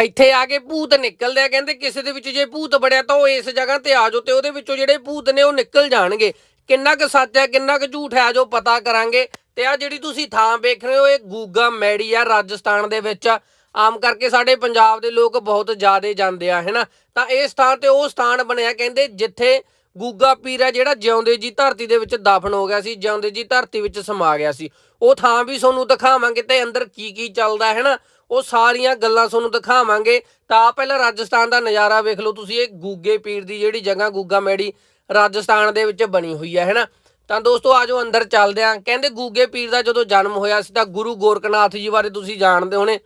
ਇੱਥੇ ਆ ਕੇ ਭੂਤ ਨਿਕਲਦੇ ਆ, ਕਹਿੰਦੇ ਕਿਸੇ ਦੇ ਵਿੱਚ ਜੇ ਭੂਤ ਬੜਿਆ ਤਾਂ ਉਹ ਇਸ ਜਗ੍ਹਾ ਤੇ ਆ ਜਾਓ ਤੇ ਉਹਦੇ ਵਿੱਚੋਂ ਜਿਹੜੇ ਭੂਤ ਨੇ ਉਹ ਨਿਕਲ ਜਾਣਗੇ। ਕਿੰਨਾ ਕੁ ਸੱਚ ਹੈ, ਕਿੰਨਾ ਕੁ ਝੂਠ ਹੈ, ਜੋ ਪਤਾ ਕਰਾਂਗੇ। ਤੇ ਆ ਜਿਹੜੀ ਤੁਸੀਂ ਥਾਂ ਵੇਖ ਰਹੇ ਹੋ, ਇਹ ਗੂਗਾ ਮੈੜੀ ਆ ਰਾਜਸਥਾਨ ਦੇ ਵਿੱਚ ਆਮ ਕਰਕੇ ਸਾਡੇ ਪੰਜਾਬ ਦੇ ਲੋਕ ਬਹੁਤ ਜ਼ਿਆਦਾ ਜਾਂਦੇ ਆ ਹੈਨਾ ਤਾਂ ਇਸ ਥਾਂ ਤੇ ਉਹ ਸਥਾਨ ਬਣਿਆ, ਕਹਿੰਦੇ ਜਿੱਥੇ ਗੂਗਾ ਪੀਰ ਹੈ, ਜਿਹੜਾ ਜਿਉਂਦੇ ਜੀ ਧਰਤੀ ਦੇ ਵਿੱਚ ਦਫਨ ਹੋ ਗਿਆ ਸੀ, ਜਿਉਂਦੇ ਜੀ ਧਰਤੀ ਵਿੱਚ ਸਮਾ ਗਿਆ ਸੀ। ਉਹ ਥਾਂ ਵੀ ਤੁਹਾਨੂੰ ਦਿਖਾਵਾਂਗੇ ਤੇ ਅੰਦਰ ਕੀ ਕੀ ਚੱਲਦਾ, ਹੈ ਨਾ? ਉਹ ਸਾਰੀਆਂ ਗੱਲਾਂ ਤੁਹਾਨੂੰ ਦਿਖਾਵਾਂਗੇ। ਤਾਂ ਪਹਿਲਾਂ ਰਾਜਸਥਾਨ ਦਾ ਨਜ਼ਾਰਾ ਵੇਖ ਲਓ ਤੁਸੀਂ, ਇਹ ਗੂਗੇ ਪੀਰ ਦੀ ਜਿਹੜੀ ਜਗ੍ਹਾ ਗੂਗਾ ਮੈੜੀ ਰਾਜਸਥਾਨ ਦੇ ਵਿੱਚ ਬਣੀ ਹੋਈ ਹੈ, ਹੈਨਾ? ਤਾਂ ਦੋਸਤੋ ਆਜੋ ਅੰਦਰ ਚੱਲਦੇ ਆਂ ਕਹਿੰਦੇ ਗੂਗੇ ਪੀਰ ਦਾ ਜਦੋਂ ਜਨਮ ਹੋਇਆ ਸੀ ਤਾਂ ਗੁਰੂ ਗੋਰਖਨਾਥ ਜੀ ਬਾਰੇ ਤੁਸੀਂ ਜਾਣਦੇ ਹੋਣੇ।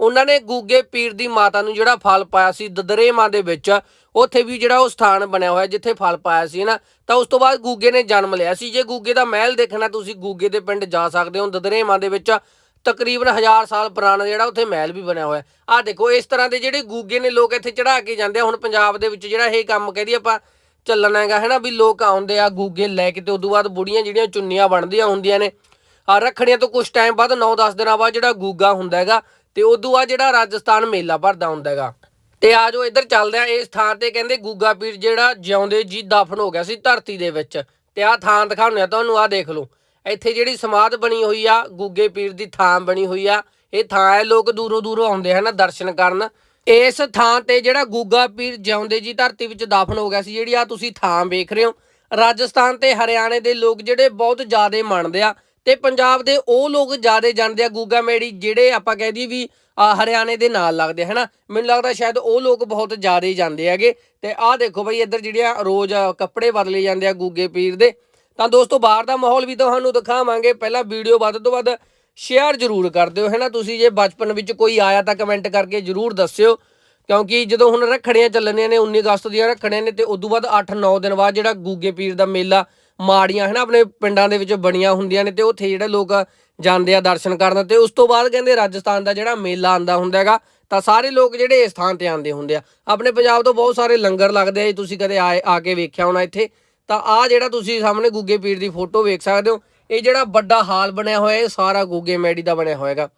ਉਹਨਾਂ ਨੇ ਗੂਗੇ ਪੀਰ ਦੀ ਮਾਤਾ ਨੂੰ ਜਿਹੜਾ ਫਲ ਪਾਇਆ ਸੀ ਦਦਰੇਮਾ ਦੇ ਵਿੱਚ, ਉੱਥੇ ਵੀ ਜਿਹੜਾ ਉਹ ਸਥਾਨ ਬਣਿਆ ਹੋਇਆ ਜਿੱਥੇ ਫਲ ਪਾਇਆ ਸੀ ਨਾ ਤਾਂ ਉਸ ਤੋਂ ਬਾਅਦ ਗੂਗੇ ਨੇ ਜਨਮ ਲਿਆ ਸੀ। ਜੇ ਗੂਗੇ ਦਾ ਮਹਿਲ ਦੇਖਣਾ, ਤੁਸੀਂ ਗੂਗੇ ਦੇ ਪਿੰਡ ਜਾ ਸਕਦੇ ਹੋ ਦਦਰੇਮਾ ਦੇ ਵਿੱਚ। ਤਕਰੀਬਨ 1000 ਸਾਲ ਪੁਰਾਣਾ ਜਿਹੜਾ ਉੱਥੇ ਮਹਿਲ ਵੀ ਬਣਿਆ ਹੋਇਆ। ਆਹ ਦੇਖੋ, ਇਸ ਤਰ੍ਹਾਂ ਦੇ ਜਿਹੜੇ ਗੂਗੇ ਨੇ, ਲੋਕ ਇੱਥੇ ਚੜਾ ਕੇ ਜਾਂਦੇ ਆ। ਹੁਣ ਪੰਜਾਬ ਦੇ ਵਿੱਚ ਜਿਹੜਾ ਇਹ ਕੰਮ ਕਹਦੀ ਆਪਾਂ, ਚੱਲਣਾ ਹੈਗਾ, ਹੈਨਾ ਵੀ ਲੋਕ ਆਉਂਦੇ ਆ ਗੂਗੇ ਲੈ ਕੇ ਤੇ ਉਦੋਂ ਬਾਅਦ ਬੁੜੀਆਂ ਜਿਹੜੀਆਂ ਚੁੰਨੀਆਂ ਬਣਦੀਆਂ ਹੁੰਦੀਆਂ ਨੇ ਆ ਰੱਖੜੀਆਂ ਤੋਂ ਕੁਝ ਟਾਈਮ ਬਾਅਦ 9-10 ਦਿਨਾਂ ਬਾਅਦ ਜਿਹੜਾ ਗੂਗਾ ਹੁੰਦਾ ਹੈਗਾ ਤੇ ਉਦੋਂ ਬਾਅਦ ਜਿਹੜਾ ਰਾਜਸਥਾਨ ਮੇਲਾ ਭਰਦਾ ਹੁੰਦਾ ਹੈਗਾ। ਤੇ ਆ ਜਾਓ, ਇੱਧਰ ਚੱਲਦੇ ਆ, ਇਸ ਥਾਂ ਤੇ ਕਹਿੰਦੇ ਗੂਗਾ ਪੀਰ ਜਿਹੜਾ ਜਿਉਂਦੇ ਜੀ ਦਫਨ ਹੋ ਗਿਆ ਸੀ ਧਰਤੀ ਦੇ ਵਿੱਚ। ਤੇ ਆ ਥਾਂ ਦਿਖਾਉਂਦੇ ਆ ਤੁਹਾਨੂੰ ਆ ਦੇਖ ਲਓ। ਇੱਥੇ ਜਿਹੜੀ ਸਮਾਧ ਬਣੀ ਹੋਈ ਆ ਗੁੱਗੇ ਪੀਰ ਦੀ ਥਾਂ ਬਣੀ ਹੋਈ ਆ ਇਹ ਥਾਂ ਹੈ ਲੋਕ ਦੂਰੋਂ ਦੂਰੋਂ ਆਉਂਦੇ ਹਨ ਦਰਸ਼ਨ ਕਰਨ। ਇਸ ਥਾਂ ਤੇ ਜਿਹੜਾ ਗੁੱਗਾ ਪੀਰ ਜਿਉਂਦੇ ਜੀ ਧਰਤੀ ਵਿੱਚ ਦਫਨ ਹੋ ਗਿਆ ਸੀ ਜਿਹੜੀ ਆ ਤੁਸੀਂ ਥਾਂ ਵੇਖ ਰਹੇ ਹੋ। ਰਾਜਸਥਾਨ ਤੇ ਹਰਿਆਣੇ ਦੇ ਲੋਕ ਜਿਹੜੇ ਬਹੁਤ ਜ਼ਿਆਦਾ ਮੰਨਦੇ ਆ ਤੇ ਪੰਜਾਬ ਦੇ ਉਹ ਲੋਕ ਜ਼ਿਆਦਾ ਜਾਣਦੇ ਆ ਗੂਗਾ ਮੇੜੀ ਜਿਹੜੇ ਆਪਾਂ ਕਹਿ ਦਈਏ ਵੀ ਹਰਿਆਣੇ ਦੇ ਨਾਲ ਲੱਗਦੇ ਆ, ਹਨਾ? ਮੈਨੂੰ ਲੱਗਦਾ ਸ਼ਾਇਦ ਉਹ ਲੋਕ ਬਹੁਤ ਜ਼ਿਆਦਾ ਜਾਂਦੇ ਹੈਗੇ। ਤੇ ਆਹ ਦੇਖੋ ਬਈ ਇੱਧਰ ਜਿਹੜੀਆਂ ਰੋਜ਼ ਕੱਪੜੇ ਬਦਲੇ ਜਾਂਦੇ ਆ ਗੂਗੇ ਪੀਰ ਦੇ। ਤਾਂ ਦੋਸਤੋ ਬਾਹਰ ਦਾ ਮਾਹੌਲ ਵੀ ਤੁਹਾਨੂੰ ਦਿਖਾਵਾਂਗੇ। ਪਹਿਲਾਂ ਵੀਡੀਓ ਵੱਧ ਤੋਂ ਵੱਧ ਸ਼ੇਅਰ ਜ਼ਰੂਰ ਕਰ ਦਿਓ, ਹੈ ਨਾ? ਤੁਸੀਂ ਜੇ ਬਚਪਨ ਵਿੱਚ ਕੋਈ ਆਇਆ ਤਾਂ ਕਮੈਂਟ ਕਰਕੇ ਜ਼ਰੂਰ ਦੱਸਿਓ। ਕਿਉਂਕਿ ਜਦੋਂ ਹੁਣ ਰੱਖੜੀਆਂ ਚੱਲਣੀਆਂ ਨੇ 19 ਅਗਸਤ ਦੀਆਂ ਰੱਖੜੀਆਂ ਨੇ ਤੇ ਤੋਂ ਬਾਅਦ 8-9 ਦਿਨ ਬਾਅਦ ਜਿਹੜਾ ਗੂਗੇ ਪੀਰ ਦਾ ਮੇਲਾ ਮਾੜੀਆਂ, ਹੈ ਨਾ? ਆਪਣੇ ਪਿੰਡਾਂ ਦੇ ਵਿੱਚ ਬਣੀਆਂ ਹੁੰਦੀਆਂ ਨੇ ਤੇ ਉੱਥੇ ਜਿਹੜੇ ਲੋਕ ਜਾਂਦੇ ਆ ਦਰਸ਼ਨ ਕਰਨ ਤੇ ਉਸ ਤੋਂ ਬਾਅਦ ਕਹਿੰਦੇ ਰਾਜਸਥਾਨ ਦਾ ਜਿਹੜਾ ਮੇਲਾ ਆਂਦਾ ਹੁੰਦਾ ਹੈਗਾ, ਤਾਂ ਸਾਰੇ ਲੋਕ ਜਿਹੜੇ ਇਸ ਥਾਂ ਤੇ ਆਂਦੇ ਹੁੰਦੇ ਆ। ਆਪਣੇ ਪੰਜਾਬ ਤੋਂ ਬਹੁਤ ਸਾਰੇ ਲੰਗਰ ਲੱਗਦੇ ਆ ਜੇ, ਤੁਸੀਂ ਕਦੇ ਆਏ, ਆ ਕੇ ਵੇਖਿਆ ਹੋਣਾ ਇੱਥੇ। ਤਾਂ ਆ ਜਿਹੜਾ ਤੁਸੀਂ ਸਾਹਮਣੇ ਗੁੱਗੇ ਪੀਰ ਦੀ ਫੋਟੋ ਵੇਖ ਸਕਦੇ ਹੋ, ਇਹ ਜਿਹੜਾ ਵੱਡਾ ਹਾਲ ਬਣਿਆ ਹੋਇਆ, ਇਹ ਸਾਰਾ ਗੁੱਗੇ ਮੈੜੀ ਦਾ ਬਣਿਆ ਹੋਏਗਾ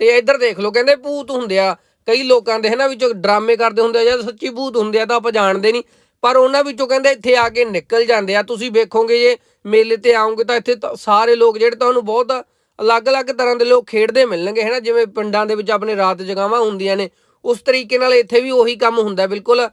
ਤੇ ਇੱਧਰ ਦੇਖ ਲਓ, ਕਹਿੰਦੇ ਭੂਤ ਹੁੰਦੇ ਆ, ਕਈ ਲੋਕਾਂ ਦੇ ਹਨਾ, ਵਿੱਚੋਂ ਡਰਾਮੇ ਕਰਦੇ ਹੁੰਦੇ ਆ ਜਾਂ ਸੱਚੀ ਭੂਤ ਹੁੰਦੇ ਆ ਤਾਂ ਆਪਾਂ ਜਾਣਦੇ ਨਹੀਂ, ਪਰ ਉਹਨਾਂ ਵਿੱਚੋਂ ਕਹਿੰਦੇ ਇੱਥੇ ਆ ਕੇ ਨਿਕਲ ਜਾਂਦੇ ਆ। ਤੁਸੀਂ ਵੇਖੋਗੇ ਜੇ ਮੇਲੇ ਤੇ ਆਉਂਗੇ ਤਾਂ ਇੱਥੇ ਸਾਰੇ ਲੋਕ ਜਿਹੜੇ ਤੁਹਾਨੂੰ ਬਹੁਤ ਅਲੱਗ-ਅਲੱਗ ਤਰ੍ਹਾਂ ਦੇ ਲੋਕ ਖੇਡਦੇ ਮਿਲਣਗੇ ਹਨਾ, ਜਿਵੇਂ ਪਿੰਡਾਂ ਦੇ ਵਿੱਚ ਆਪਣੇ ਰਾਤ ਜਗਾਵਾਂ ਹੁੰਦੀਆਂ ਨੇ, ਉਸ ਤਰੀਕੇ ਨਾਲ ਇੱਥੇ ਵੀ ਉਹੀ ਕੰਮ ਹੁੰਦਾ, ਬਿਲਕੁਲ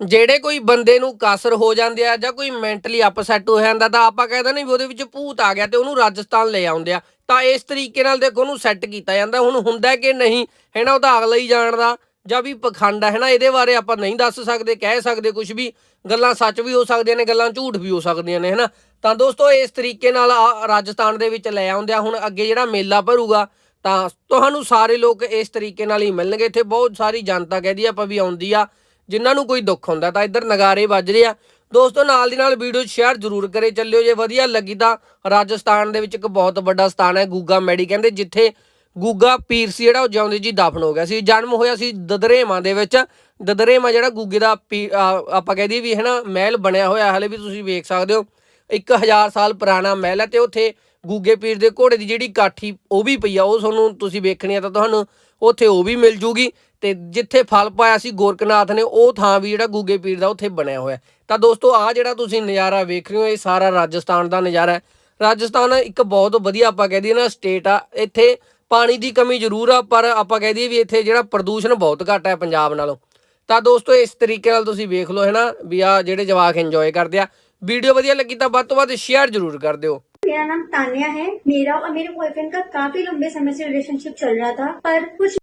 ਜਿਹੜੇ ਕੋਈ ਬੰਦੇ ਨੂੰ ਕਾਸਰ ਹੋ ਜਾਂਦੇ ਆ ਜਾਂ ਕੋਈ ਮੈਂਟਲੀ ਅਪਸੈਟ ਹੋ ਜਾਂਦਾ ਤਾਂ ਆਪਾਂ ਕਹਿੰਦੇ ਨੇ ਵੀ ਉਹਦੇ ਵਿੱਚ ਭੂਤ ਆ ਗਿਆ ਤੇ ਉਹਨੂੰ ਰਾਜਸਥਾਨ ਲੈ ਆਉਂਦੇ ਆ। ਤਾਂ ਇਸ ਤਰੀਕੇ ਨਾਲ ਦੇਖੋ ਉਹਨੂੰ ਸੈੱਟ ਕੀਤਾ ਜਾਂਦਾ। ਹੁਣ ਹੁੰਦਾ ਕਿ ਨਹੀਂ ਹੈਨਾ ਉਹ ਤਾਂ ਅਗਲਾ ਹੀ ਜਾਣਦਾ ਜਾਂ ਵੀ ਪਖੰਡ ਹੈ ਨਾ, ਇਹਦੇ ਬਾਰੇ ਆਪਾਂ ਨਹੀਂ ਦੱਸ ਸਕਦੇ, ਕਹਿ ਸਕਦੇ ਕੁਝ ਵੀ, ਗੱਲਾਂ ਸੱਚ ਵੀ ਹੋ ਸਕਦੀਆਂ ਨੇ, ਗੱਲਾਂ ਝੂਠ ਵੀ ਹੋ ਸਕਦੀਆਂ ਨੇ ਹੈਨਾ ਤਾਂ ਦੋਸਤੋ ਇਸ ਤਰੀਕੇ ਨਾਲ ਆ ਰਾਜਸਥਾਨ ਦੇ ਵਿੱਚ ਲੈ ਆਉਂਦੇ ਆ। ਹੁਣ ਅੱਗੇ ਜਿਹੜਾ ਮੇਲਾ ਭਰੂਗਾ, ਤਾਂ ਤੁਹਾਨੂੰ ਸਾਰੇ ਲੋਕ ਇਸ ਤਰੀਕੇ ਨਾਲ ਹੀ ਮਿਲਣਗੇ। ਇੱਥੇ ਬਹੁਤ ਸਾਰੀ ਜਨਤਾ ਕਹਦੀ ਆਪਾਂ ਵੀ ਆਉਂਦੀ ਆ। ਜਿਨ੍ਹਾਂ ਨੂੰ ਕੋਈ ਦੁੱਖ ਹੁੰਦਾ ਤਾਂ ਇੱਧਰ ਨਗਾਰੇ ਵੱਜ ਰਹੇ ਆ। ਦੋਸਤੋ, ਨਾਲ ਦੀ ਨਾਲ ਵੀਡੀਓ ਸ਼ੇਅਰ ਜ਼ਰੂਰ ਕਰੇ, ਚੱਲਿਓ ਜੇ ਵਧੀਆ ਲੱਗੀ ਤਾਂ। ਰਾਜਸਥਾਨ ਦੇ ਵਿੱਚ ਇੱਕ ਬਹੁਤ ਵੱਡਾ ਸਥਾਨ ਹੈ ਗੂਗਾ ਮੈੜੀ ਕਹਿੰਦੇ ਜਿੱਥੇ ਗੂਗਾ ਪੀਰ ਸੀ ਜਿਹੜਾ, ਉਹ ਜਿਉਂਦੇ ਜੀ ਦਫਨ ਹੋ ਗਿਆ ਸੀ। ਜਨਮ ਹੋਇਆ ਸੀ ਦਦਰੇਮਾ ਦੇ ਵਿੱਚ। ਦਦਰੇਮਾ ਜਿਹੜਾ ਗੂਗੇ ਦਾ ਪੀ- ਆਪਾਂ ਕਹਿ ਦਈਏ ਵੀ ਹੈ ਨਾ ਮਹਿਲ ਬਣਿਆ ਹੋਇਆ, ਹਲੇ ਵੀ ਤੁਸੀਂ ਵੇਖ ਸਕਦੇ ਹੋ। 1000 ਸਾਲ ਪੁਰਾਣਾ ਮਹਿਲ ਹੈ ਤੇ ਉੱਥੇ ਗੂਗੇ ਪੀਰ ਦੇ ਘੋੜੇ ਦੀ ਜਿਹੜੀ ਕਾਠੀ ਉਹ ਵੀ ਪਈ ਆ, ਉਹ ਤੁਹਾਨੂੰ ਤੁਸੀਂ ਵੇਖਣੀ ਆ ਤਾਂ ਤੁਹਾਨੂੰ ਉੱਥੇ ਉਹ ਵੀ ਮਿਲ ਜੂਗੀ। ਤੇ ਜਿੱਥੇ ਫਲ ਪਾਇਆ ਸੀ ਗੋਰਖਨਾਥ ਨੇ, ਉਹ ਥਾਂ ਵੀ ਜਿਹੜਾ ਗੂਗੇ ਪੀਰ ਦਾ ਉੱਥੇ ਬਣਿਆ ਹੋਇਆ। ਤਾਂ ਦੋਸਤੋ ਆ ਜਿਹੜਾ ਤੁਸੀਂ ਨਜ਼ਾਰਾ ਵੇਖ ਰਹੇ ਹੋ, ਇਹ ਸਾਰਾ ਰਾਜਸਥਾਨ ਦਾ ਨਜ਼ਾਰਾ ਹੈ। ਰਾਜਸਥਾਨ ਇੱਕ ਬਹੁਤ ਵਧੀਆ ਆਪਾਂ ਕਹਿ ਦਈਏ ਨਾ ਸਟੇਟ ਆ, ਇੱਥੇ ਪਾਣੀ ਦੀ ਕਮੀ ਜ਼ਰੂਰ ਆ, ਪਰ ਆਪਾਂ ਕਹਿ ਦਈਏ ਵੀ ਇੱਥੇ ਜਿਹੜਾ ਪ੍ਰਦੂਸ਼ਣ ਬਹੁਤ ਘੱਟ ਹੈ ਪੰਜਾਬ ਨਾਲੋਂ। ਤਾਂ ਦੋਸਤੋ, ਇਸ ਤਰੀਕੇ ਨਾਲ ਤੁਸੀਂ ਵੇਖ ਲਓ ਹੈ ਨਾ ਵੀ ਆ ਜਿਹੜੇ ਜਵਾਕ ਇੰਜੋਏ ਕਰਦੇ ਆ वीडियो बढ़िया लगी तो बात तो बात शेयर जरूर कर दो मेरा नाम तान्या है मेरा और मेरे बॉयफ्रेंड का काफी लंबे समय से रिलेशनशिप चल रहा था पर कुछ